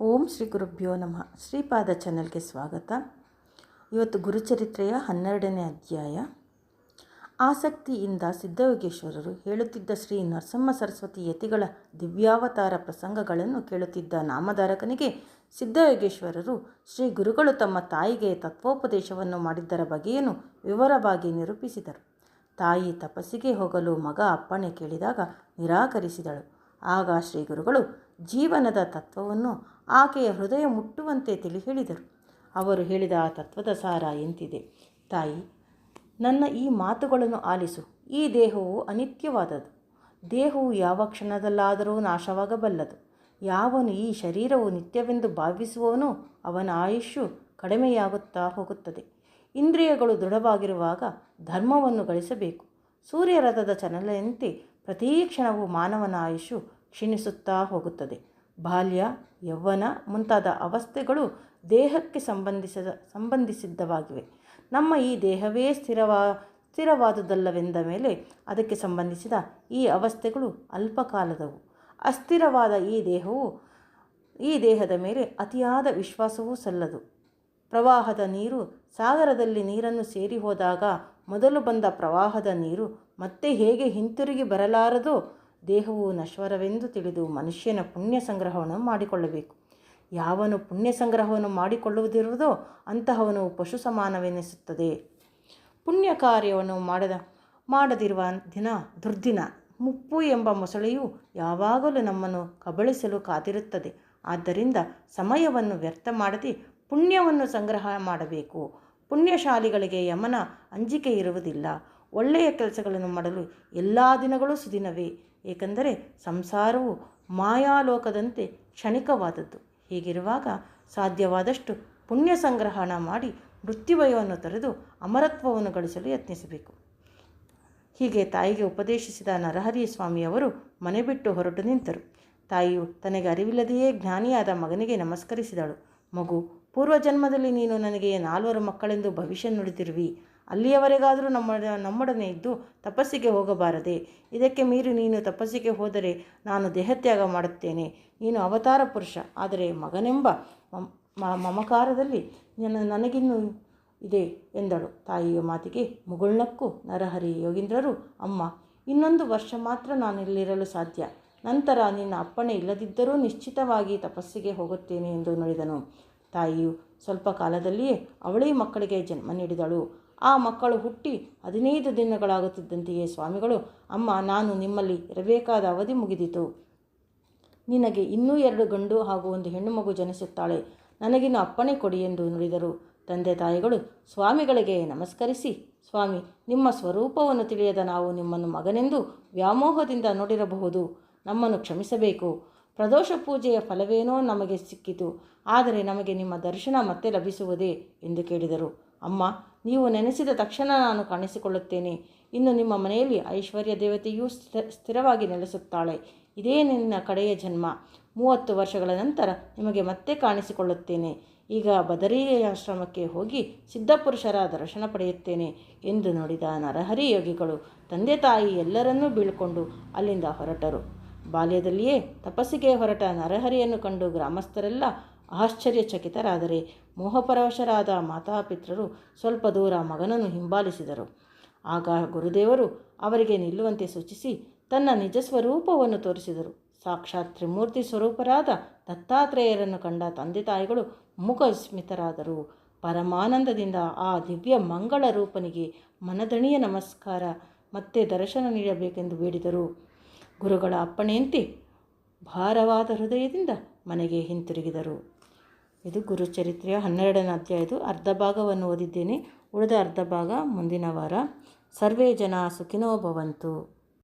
ಓಂ ಶ್ರೀ ಗುರುಭ್ಯೋ ನಮಃ. ಶ್ರೀಪಾದ ಚಾನಲ್ಗೆ ಸ್ವಾಗತ. ಇವತ್ತು ಗುರುಚರಿತ್ರೆಯ ಹನ್ನೆರಡನೇ ಅಧ್ಯಾಯ. ಆಸಕ್ತಿಯಿಂದ ಸಿದ್ಧಯೋಗೇಶ್ವರರು ಹೇಳುತ್ತಿದ್ದ ಶ್ರೀ ನರಸಿಂಹ ಸರಸ್ವತಿ ಯತಿಗಳ ದಿವ್ಯಾವತಾರ ಪ್ರಸಂಗಗಳನ್ನು ಕೇಳುತ್ತಿದ್ದ ನಾಮಧಾರಕನಿಗೆ ಸಿದ್ಧಯೋಗೇಶ್ವರರು ಶ್ರೀ ಗುರುಗಳು ತಮ್ಮ ತಾಯಿಗೆ ತತ್ವೋಪದೇಶವನ್ನು ಮಾಡಿದ್ದರ ಬಗೆಯನ್ನು ವಿವರವಾಗಿ ನಿರೂಪಿಸಿದರು. ತಾಯಿ ತಪಸ್ಸಿಗೆ ಹೋಗಲು ಮಗ ಅಪ್ಪಣೆ ಕೇಳಿದಾಗ ನಿರಾಕರಿಸಿದಳು. ಆಗ ಶ್ರೀ ಗುರುಗಳು ಜೀವನದ ತತ್ವವನ್ನು ಆಕೆಯ ಹೃದಯ ಮುಟ್ಟುವಂತೆ ತಿಳಿ ಹೇಳಿದರು. ಅವರು ಹೇಳಿದ ಆ ತತ್ವದ ಸಾರ ಎಂತಿದೆ? ತಾಯಿ, ನನ್ನ ಈ ಮಾತುಗಳನ್ನು ಆಲಿಸು. ಈ ದೇಹವು ಅನಿತ್ಯವಾದದು ದೇಹವು ಯಾವ ಕ್ಷಣದಲ್ಲಾದರೂ ನಾಶವಾಗಬಲ್ಲದು. ಯಾವನು ಈ ಶರೀರವು ನಿತ್ಯವೆಂದು ಭಾವಿಸುವವನು ಅವನ ಆಯುಷ್ಯು ಕಡಿಮೆಯಾಗುತ್ತಾ ಹೋಗುತ್ತದೆ. ಇಂದ್ರಿಯಗಳು ದೃಢವಾಗಿರುವಾಗ ಧರ್ಮವನ್ನು ಗಳಿಸಬೇಕು. ಸೂರ್ಯರಥದ ಚನಲೆಯಂತೆ ಪ್ರತೀ ಕ್ಷಣವೂ ಮಾನವನ ಆಯುಷು ಕ್ಷೀಣಿಸುತ್ತಾ ಹೋಗುತ್ತದೆ. ಬಾಲ್ಯ ಯೌವನ ಮುಂತಾದ ಅವಸ್ಥೆಗಳು ದೇಹಕ್ಕೆ ಸಂಬಂಧಿಸಿದ, ಸಂಬಂಧಿಸಿದ್ದವಾಗಿವೆ. ನಮ್ಮ ಈ ದೇಹವೇ ಸ್ಥಿರವಾ, ಸ್ಥಿರವಾದುದಲ್ಲವೆಂದ ಮೇಲೆ ಅದಕ್ಕೆ ಸಂಬಂಧಿಸಿದ ಈ ಅವಸ್ಥೆಗಳು ಅಲ್ಪಕಾಲದವು. ಅಸ್ಥಿರವಾದ ಈ ದೇಹವು, ಈ ದೇಹದ ಮೇಲೆ ಅತಿಯಾದ ವಿಶ್ವಾಸವೂ ಸಲ್ಲದು. ಪ್ರವಾಹದ ನೀರು ಸಾಗರದಲ್ಲಿ ನೀರನ್ನು ಸೇರಿ ಹೋದಾಗ ಮೊದಲು ಬಂದ ಪ್ರವಾಹದ ನೀರು ಮತ್ತೆ ಹೇಗೆ ಹಿಂತಿರುಗಿ ಬರಲಾರದೋ ದೇಹವು ನಶ್ವರವೆಂದು ತಿಳಿದು ಮನುಷ್ಯನ ಪುಣ್ಯ ಸಂಗ್ರಹವನ್ನು ಮಾಡಿಕೊಳ್ಳಬೇಕು. ಯಾವನು ಪುಣ್ಯ ಸಂಗ್ರಹವನ್ನು ಮಾಡಿಕೊಳ್ಳುವುದಿರುವುದೋ ಅಂತಹವನು ಪಶು ಸಮಾನವೆನಿಸುತ್ತದೆ. ಪುಣ್ಯ ಕಾರ್ಯವನ್ನು ಮಾಡದ, ಮಾಡದಿರುವ ದಿನ ದುರ್ದಿನ. ಮುಪ್ಪು ಎಂಬ ಮೊಸಳೆಯು ಯಾವಾಗಲೂ ನಮ್ಮನ್ನು ಕಬಳಿಸಲು ಕಾದಿರುತ್ತದೆ. ಆದ್ದರಿಂದ ಸಮಯವನ್ನು ವ್ಯರ್ಥ ಮಾಡದೆ ಪುಣ್ಯವನ್ನು ಸಂಗ್ರಹ ಮಾಡಬೇಕು. ಪುಣ್ಯಶಾಲಿಗಳಿಗೆ ಯಮನ ಅಂಜಿಕೆ ಇರುವುದಿಲ್ಲ. ಒಳ್ಳೆಯ ಕೆಲಸಗಳನ್ನು ಮಾಡಲು ಎಲ್ಲ ದಿನಗಳೂ ಸುದಿನವೇ. ಏಕೆಂದರೆ ಸಂಸಾರವು ಮಾಯಾಲೋಕದಂತೆ ಕ್ಷಣಿಕವಾದದ್ದು. ಹೀಗಿರುವಾಗ ಸಾಧ್ಯವಾದಷ್ಟು ಪುಣ್ಯ ಸಂಗ್ರಹಣ ಮಾಡಿ ಮೃತ್ಯುವಯವನ್ನು ತೊರೆದು ಅಮರತ್ವವನ್ನು ಗಳಿಸಲು ಯತ್ನಿಸಬೇಕು. ಹೀಗೆ ತಾಯಿಗೆ ಉಪದೇಶಿಸಿದ ನರಹರಿ ಸ್ವಾಮಿಯವರು ಮನೆ ಬಿಟ್ಟು ಹೊರಟು ನಿಂತರು. ತಾಯಿಯು ತನಗೆ ಅರಿವಿಲ್ಲದೆಯೇ ಜ್ಞಾನಿಯಾದ ಮಗನಿಗೆ ನಮಸ್ಕರಿಸಿದಳು. ಮಗು, ಪೂರ್ವಜನ್ಮದಲ್ಲಿ ನೀನು ನನಗೆ ನಾಲ್ವರು ಮಕ್ಕಳೆಂದು ಭವಿಷ್ಯ ನುಡಿದಿರುವಿ. ಅಲ್ಲಿಯವರೆಗಾದರೂ ನಮ್ಮ ನಮ್ಮೊಡನೆ ಇದ್ದು ತಪಸ್ಸಿಗೆ ಹೋಗಬಾರದೆ. ಇದಕ್ಕೆ ಮೀರಿ ನೀನು ತಪಸ್ಸಿಗೆ ಹೋದರೆ ನಾನು ದೇಹತ್ಯಾಗ ಮಾಡುತ್ತೇನೆ. ನೀನು ಅವತಾರ ಪುರುಷ, ಆದರೆ ಮಗನೆಂಬ ಮಮಕಾರದಲ್ಲಿ ನನ್ನ, ನನಗಿನ್ನೂ ಇದೆ ಎಂದಳು. ತಾಯಿಯ ಮಾತಿಗೆ ಮುಗುಳ್ನಕ್ಕು ನರಹರಿ ಯೋಗೀಂದ್ರರು, ಅಮ್ಮ, ಇನ್ನೊಂದು ವರ್ಷ ಮಾತ್ರ ನಾನು ಇಲ್ಲಿರಲು ಸಾಧ್ಯ. ನಂತರ ನಿನ್ನ ಅಪ್ಪಣೆ ಇಲ್ಲದಿದ್ದರೂ ನಿಶ್ಚಿತವಾಗಿ ತಪಸ್ಸಿಗೆ ಹೋಗುತ್ತೇನೆ ಎಂದು ನುಡಿದನು. ತಾಯಿಯು ಸ್ವಲ್ಪ ಕಾಲದಲ್ಲಿಯೇ ಅವಳೇ ಮಕ್ಕಳಿಗೆ ಜನ್ಮ ನೀಡಿದಳು. ಆ ಮಕ್ಕಳು ಹುಟ್ಟಿ ಹದಿನೈದು ದಿನಗಳಾಗುತ್ತಿದ್ದಂತೆಯೇ ಸ್ವಾಮಿಗಳು, ಅಮ್ಮ, ನಾನು ನಿಮ್ಮಲ್ಲಿ ಇರಬೇಕಾದ ಅವಧಿ ಮುಗಿದಿತು. ನಿನಗೆ ಇನ್ನೂ ಎರಡು ಗಂಡು ಹಾಗೂ ಒಂದು ಹೆಣ್ಣು ಮಗು ಜನಿಸುತ್ತಾಳೆ. ನನಗಿನ್ನು ಅಪ್ಪಣೆ ಕೊಡಿ ಎಂದು ನುಡಿದರು. ತಂದೆ ತಾಯಿಗಳು ಸ್ವಾಮಿಗಳಿಗೆ ನಮಸ್ಕರಿಸಿ, ಸ್ವಾಮಿ, ನಿಮ್ಮ ಸ್ವರೂಪವನ್ನು ತಿಳಿಯದ ನಾವು ನಿಮ್ಮನ್ನು ಮಗನೆಂದು ವ್ಯಾಮೋಹದಿಂದ ನೋಡಿರಬಹುದು. ನಮ್ಮನ್ನು ಕ್ಷಮಿಸಬೇಕು. ಪ್ರದೋಷ ಪೂಜೆಯ ಫಲವೇನೋ ನಮಗೆ ಸಿಕ್ಕಿತು. ಆದರೆ ನಮಗೆ ನಿಮ್ಮ ದರ್ಶನ ಮತ್ತೆ ಲಭಿಸುವುದೇ ಎಂದು ಕೇಳಿದರು. ಅಮ್ಮ, ನೀವು ನೆನೆಸಿದ ತಕ್ಷಣ ನಾನು ಕಾಣಿಸಿಕೊಳ್ಳುತ್ತೇನೆ. ಇನ್ನು ನಿಮ್ಮ ಮನೆಯಲ್ಲಿ ಐಶ್ವರ್ಯ ದೇವತೆಯೂ ಸ್ಥಿರವಾಗಿ ನೆಲೆಸುತ್ತಾಳೆ. ಇದೇ ನಿನ್ನ ಕಡೆಯ ಜನ್ಮ. ಮೂವತ್ತು ವರ್ಷಗಳ ನಂತರ ನಿಮಗೆ ಮತ್ತೆ ಕಾಣಿಸಿಕೊಳ್ಳುತ್ತೇನೆ. ಈಗ ಬದರಿ ಆಶ್ರಮಕ್ಕೆ ಹೋಗಿ ಸಿದ್ಧಪುರುಷರ ದರ್ಶನ ಪಡೆಯುತ್ತೇನೆ ಎಂದು ನೋಡಿದ ನರಹರಿ ಯೋಗಿಗಳು ತಂದೆ ತಾಯಿ ಎಲ್ಲರನ್ನೂ ಬೀಳ್ಕೊಂಡು ಅಲ್ಲಿಂದ ಹೊರಟರು. ಬಾಲ್ಯದಲ್ಲಿಯೇ ತಪಸ್ಸಿಗೆ ಹೊರಟ ನರಹರಿಯನ್ನು ಕಂಡು ಗ್ರಾಮಸ್ಥರೆಲ್ಲ ಆಶ್ಚರ್ಯಚಕಿತರಾದರೆ ಮೋಹಪರವಶರಾದ ಮಾತಾಪಿತೃರು ಸ್ವಲ್ಪ ದೂರ ಮಗನನ್ನು ಹಿಂಬಾಲಿಸಿದರು. ಆಗ ಗುರುದೇವರು ಅವರಿಗೆ ನಿಲ್ಲುವಂತೆ ಸೂಚಿಸಿ ತನ್ನ ನಿಜ ಸ್ವರೂಪವನ್ನು ತೋರಿಸಿದರು. ಸಾಕ್ಷಾತ್ ತ್ರಿಮೂರ್ತಿ ಸ್ವರೂಪರಾದ ದತ್ತಾತ್ರೇಯರನ್ನು ಕಂಡ ತಂದೆ ತಾಯಿಗಳು ಮುಖಸ್ಮಿತರಾದರು. ಪರಮಾನಂದದಿಂದ ಆ ದಿವ್ಯ ಮಂಗಳ ರೂಪನಿಗೆ ಮನದಣಿಯ ನಮಸ್ಕಾರ, ಮತ್ತೆ ದರ್ಶನ ನೀಡಬೇಕೆಂದು ಬೇಡಿದರು. ಗುರುಗಳ ಅಪ್ಪಣೆಯಂತೆ ಭಾರವಾದ ಹೃದಯದಿಂದ ಮನೆಗೆ ಹಿಂತಿರುಗಿದರು. ಇದು ಗುರುಚರಿತ್ರೆಯ ಹನ್ನೆರಡನೇ ಅಧ್ಯಾಯದು ಅರ್ಧ ಭಾಗವನ್ನು ಓದಿದ್ದೇನೆ. ಉಳಿದ ಅರ್ಧ ಭಾಗ ಮುಂದಿನ ವಾರ. ಸರ್ವೇ ಜನ ಸುಖಿನೋ ಭವಂತು.